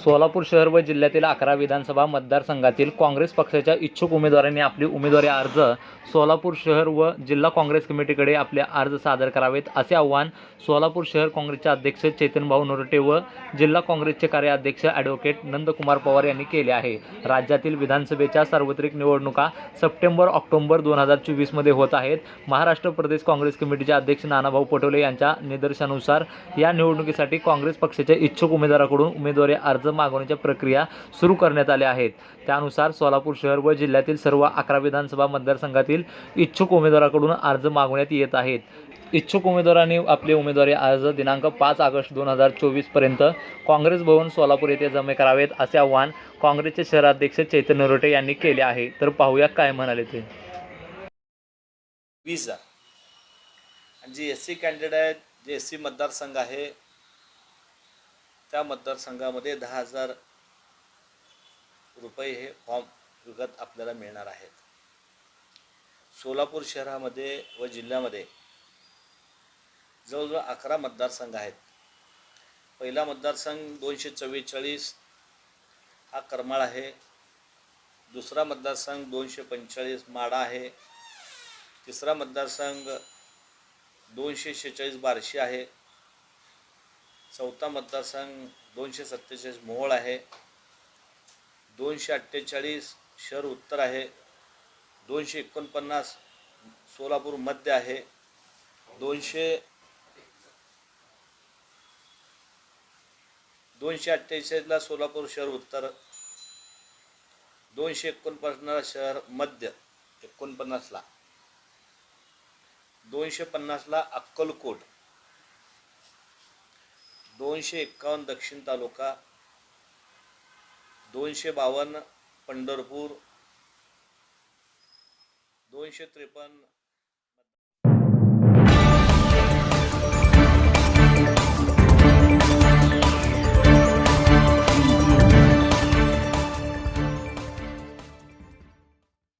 सोलापूर शहर व जिल्ह्यातील अकरा विधानसभा मतदारसंघातील काँग्रेस पक्षाच्या इच्छुक उमेदवारांनी आपली उमेदवारी अर्ज सोलापूर शहर व जिल्हा काँग्रेस कमिटीकडे आपले अर्ज सादर करावेत असे आवाहन सोलापूर शहर काँग्रेसचे अध्यक्ष चेतनभाऊ नरोटे व जिल्हा काँग्रेसचे कार्याध्यक्ष ॲडव्होकेट नंदकुमार पवार यांनी केले आहे. राज्यातील विधानसभेच्या सार्वत्रिक निवडणुका सप्टेंबर ऑक्टोबर दोन हजार चोवीसमध्ये होत आहेत. महाराष्ट्र प्रदेश काँग्रेस कमिटीचे अध्यक्ष नानाभाऊ पटोले यांच्या निदर्शनानुसार या निवडणुकीसाठी काँग्रेस पक्षाच्या इच्छुक उमेदवाराकडून उमेदवारी अर्ज मागवण्याच्या प्रक्रिया सुरू करण्यात आल्या आहेत. त्यानुसार सोलापूर शहर व जिल्ह्यातील सर्व अकरा विधानसभा मतदारसंघातील इच्छुक उमेदवाराकडून अर्ज मागवण्यात येत आहेत. इच्छुक उमेदवारांनी आपले उमेदवारी अर्ज दिनांक पाच ऑगस्ट दोन हजार चोवीसपर्यंत काँग्रेस भवन सोलापूर येथे जमे करावेत असे आवाहन काँग्रेसचे शहराध्यक्ष चैतन्य रोटे यांनी केले आहे. तर पाहूया काय म्हणाले ते. वीस आणि G S C candidate J S C मतदारसंघ आहे त्या मतदारसंघामध्ये दहा हजार रुपये हे फॉर्म विकत आपल्याला मिळणार आहेत. सोलापूर शहरामध्ये व जिल्ह्यामध्ये जवळजवळ अकरा मतदारसंघ आहेत. पहिला मतदारसंघ दोनशे चव्वेचाळीस हा करमाळ आहे. दुसरा मतदारसंघ दोनशे पंचेचाळीस माडा आहे. तिसरा मतदारसंघ दोनशे शेहेचाळीस बार्शी आहे. चौथा मतदारसंघ दोनशे सत्तेचाळीस मोहोळ आहे. दोनशे अठ्ठेचाळीस शहर उत्तर आहे. दोनशे एकोणपन्नास सोलापूर मध्य आहे. दोनशे दोनशे अठ्ठेचाळीसला सोलापूर शहर उत्तर. दोनशे एकोणपन्नास शहर मध्य. एकोणपन्नासला. दोनशे पन्नासला अक्कलकोट. दोनशे एक्कावन्न दक्षिण तालुका दोनशे बावन्न पंढरपूर दोनशे त्रेपन्न